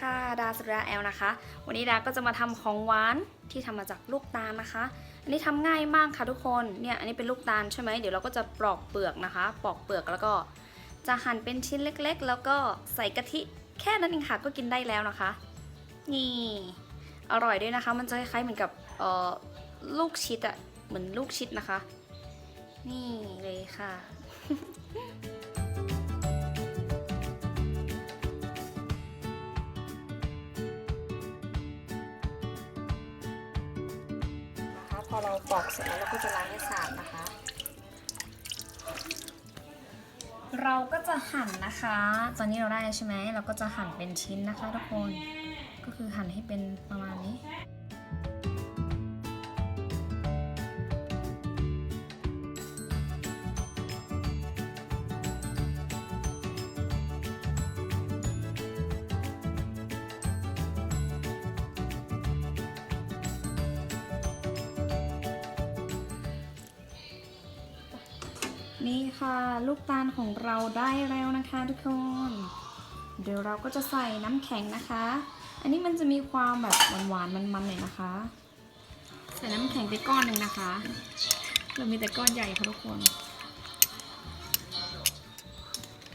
ค่ะ ดาสุราแอลนะคะ วันนี้ดาก็จะมาทำของหวานที่ทำมาจากลูกตาลนะคะ อันนี้ทำง่ายมากค่ะทุกคน เนี่ยอันนี้เป็นลูกตาลใช่ไหมเดี๋ยวเราก็จะปลอกเปลือกนะคะ ปลอกเปลือกแล้วก็จะหั่นเป็นชิ้นเล็ก ๆ แล้วก็ใส่กะทิแค่นั้นเองค่ะก็กินได้แล้วนะคะ นี่อร่อยด้วยนะคะ มันจะคล้ายๆเหมือนกับเอ่อลูกชิดอะเหมือนลูกชิดนะคะ นี่เลยค่ะ พอเราปอกเสร็จแล้วเราก็จะล้างให้สะอาดนะคะ เราก็จะหั่นนะคะ ตอนนี้เราได้ใช่ไหมเราก็จะหั่นเป็นชิ้นนะคะทุกคน ก็คือหั่นให้เป็นประมาณนี้ นี่ค่ะลูกตาลของเราได้แล้วนะคะทุกคน เดี๋ยวเราก็จะใส่น้ำแข็งนะคะ อันนี้มันจะมีความแบบหวานๆมันๆหน่อยนะคะ ใส่น้ำแข็งไปก้อนหนึ่งนะคะ เรามีแต่ก้อนใหญ่ค่ะทุกคน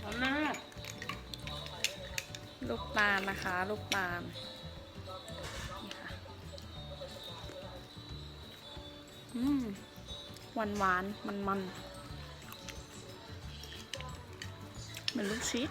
หอมมากลูกตาลนะคะ ลูกตาลนี่ค่ะอืมหวานหวานๆมันมันๆเหมือน ลูกชิด